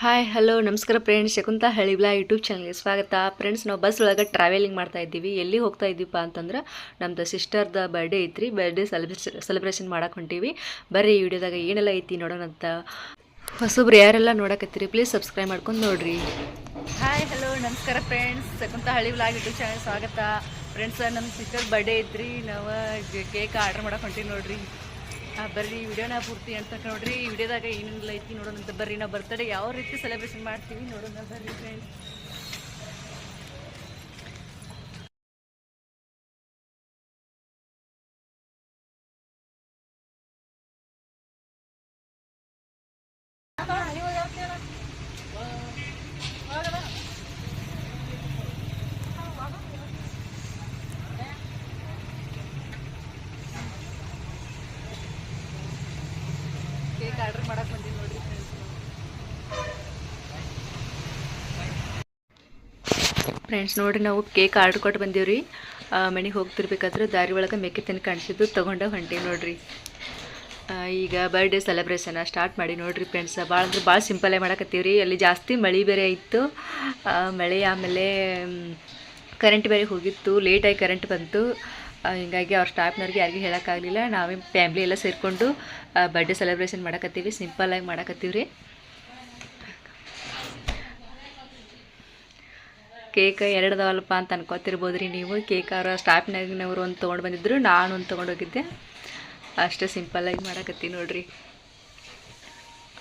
Hi hello ನಮಸ್ಕಾರ friends Shakunta ಹಳಿಬ್ಲಾ YouTube ಚಾನಲ್ಗೆ ಸ್ವಾಗತ. ಫ್ರೆಂಡ್ಸ್ ನಾವು ಬಸ್ ಒಳಗೆ ಟ್ರಾವೆಲಿಂಗ್ ಮಾಡ್ತಾ ಇದ್ದೀವಿ. ಎಲ್ಲಿ ಹೋಗ್ತಾ ಇದ್ದೀವಪ್ಪ ಅಂತಂದ್ರೆ ನಮ್ಮದು ಸಿಸ್ಟರ್ದ ಬರ್ಡೇ ಐತ್ರಿ. ಬರ್ಡೇ ಸೆಲೆಬ್ರೇಷನ್ ಸೆಲೆಬ್ರೇಷನ್ ಮಾಡಕ್ಕೆ ಹೊಂಟೀವಿ. ಬರ್ರಿ ಈ ವಿಡಿಯೋದಾಗ ಏನೆಲ್ಲ ಐತಿ ನೋಡೋಣ ಅಂತ. ಹೊಸಬ್ರು ಯಾರೆಲ್ಲ ನೋಡಕತ್ತೀರಿ ಪ್ಲೀಸ್ ಸಬ್ಸ್ಕ್ರೈಬ್ ಮಾಡ್ಕೊಂಡು ನೋಡ್ರಿ. ಹಾಯ್ ಹಲೋ ನಮಸ್ಕಾರ friends Shakunta Hali blog YouTube channel ಸ್ವಾಗತ. ಫ್ರೆಂಡ್ಸ್ ನಮ್ಮ ಸಿಸ್ಟರ್ ಬರ್ಡೇ ಐತ್ರಿ. ನಾವು ಕೇಕ್ ಆರ್ಡರ್ ಮಾಡಕ್ಕೆ ಹೊಂಟೀವಿ ನೋಡ್ರಿ. ಬರ್ರಿ ವಿಡಿಯೋನ ಪೂರ್ತಿ ಅಂತ ನೋಡ್ರಿ. ವಿಡಿಯೋದಾಗ ಏನೇನೆಲ್ಲ ಐತಿ ನೋಡೋಣ ಅಂತ ಬರ್ರಿ. ನಾವು ಬರ್ತಡೇ ಯಾವ ರೀತಿ ಸೆಲೆಬ್ರೇಷನ್ ಮಾಡ್ತೀವಿ ನೋಡೋಣ ಬರ್ರಿ ಫ್ರೆಂಡ್ಸ್ ಫ್ರೆಂಡ್ಸ್ ನೋಡಿರಿ ನಾವು ಕೇಕ್ ಆರ್ಡ್ರ್ ಕೊಟ್ಟು ಬಂದೀವ್ರಿ. ಮನೆಗೆ ಹೋಗ್ತಿರ್ಬೇಕಾದ್ರೆ ದಾರಿ ಒಳಗೆ ಮೇಕೆ ತಿನ್ ಕಾಣಿಸಿದ್ದು. ತೊಗೊಂಡು ಹೊಂಟೀವಿ ನೋಡಿರಿ. ಈಗ ಬರ್ಡೇ ಸೆಲೆಬ್ರೇಷನ್ ಸ್ಟಾರ್ಟ್ ಮಾಡಿ ನೋಡಿರಿ ಫ್ರೆಂಡ್ಸ್ ಭಾಳ ಅಂದ್ರೆ ಭಾಳ ಸಿಂಪಲ್ಲೇ ಮಾಡಕತ್ತೀವ್ರಿ. ಅಲ್ಲಿ ಜಾಸ್ತಿ ಮಳೆ ಬೇರೆ ಇತ್ತು. ಮಳೆ ಆಮೇಲೆ ಕರೆಂಟ್ ಬೇರೆ ಹೋಗಿತ್ತು. ಲೇಟಾಗಿ ಕರೆಂಟ್ ಬಂತು. ಹೀಗಾಗಿ ಹಿಂಗಾಗಿ ಅವ್ರ ಸ್ಟಾಫ್ನವ್ರಿಗೆ ಯಾರಿಗೂ ಹೇಳೋಕ್ಕಾಗಲಿಲ್ಲ ನಾವೇ ಫ್ಯಾಮ್ಲಿ ಎಲ್ಲ ಸೇರಿಕೊಂಡು ಬರ್ಡೇ ಸೆಲೆಬ್ರೇಷನ್ ಮಾಡಕತ್ತೀವಿ. ಸಿಂಪಲ್ಲಾಗಿ ಮಾಡಕತ್ತೀವ್ರಿ. ಕೇಕ್ ಎರಡು ಅಂತ ಅನ್ಕೋತಿರ್ಬೋದು ರೀ ನೀವು. ಕೇಕ್ ಅವರ ಸ್ಟಾಫ್ನಾಗಿನವರು ಒಂದು ತೊಗೊಂಡು ಬಂದಿದ್ರು, ನಾನು ಒಂದು ತೊಗೊಂಡೋಗಿದ್ದೆ ಅಷ್ಟೇ ಸಿಂಪಲ್ಲಾಗಿ ಮಾಡಕತ್ತೀನಿ ನೋಡ್ರಿ.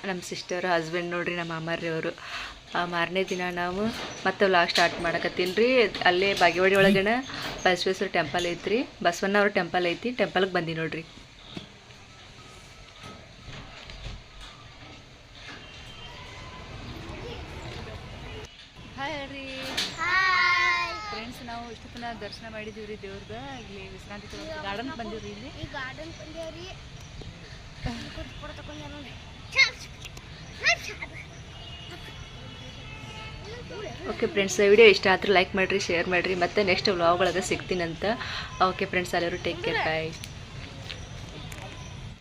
ನಮ್ಮ ಸಿಸ್ಟರ್ ಹಸ್ಬೆಂಡ್ ನೋಡ್ರಿ ನಮ್ಮ ಮಾಮಾರ್ರಿ ಅವರು ಮಾರನೇ ದಿನ ನಾವು ಮತ್ತೆ ವ್ಲಾಗ್ ಸ್ಟಾರ್ಟ್ ಮಾಡಕತ್ತೀನಿ ರೀ ಅಲ್ಲೇ ಬಾಗೇವಾಡಿ ಒಳಗಡೆ ಬಸವೇಶ್ವರ ಟೆಂಪಲ್ ಐತ್ರಿ. ಬಸವಣ್ಣ ಅವ್ರ ಟೆಂಪಲ್ ಐತಿ. ಟೆಂಪಲ್ಗೆ ಬಂದಿ ನೋಡ್ರಿ. ಹಾಯ್ ನಾವು ಇಷ್ಟು ದಿನ ದರ್ಶನ ಮಾಡಿದೀವಿ ರೀ ದೇವ್ರದ. ಇಲ್ಲಿ ವಿಶ್ರಾಂತಿ ತಗೊಂಡು ಗಾರ್ಡನ್ ಬಂದೀವಿ ಇಲ್ಲಿ. ಈ ಗಾರ್ಡನ್ ಬಂದೇವ್ರಿ ಓಕೆ ಫ್ರೆಂಡ್ಸ್ ವಿಡಿಯೋ ಇಷ್ಟ ಆದ್ರೆ ಲೈಕ್ ಮಾಡಿರಿ ಶೇರ್ ಮಾಡಿರಿ. ಮತ್ತೆ ನೆಕ್ಸ್ಟ್ ವ್ಲಾಗ್ ಒಳಗೆ ಸಿಗ್ತೀನಂತ. ಓಕೆ ಫ್ರೆಂಡ್ಸ್ ಎಲ್ಲರೂ ಟೇಕ್ ಕೇರ್ ಬಾಯ್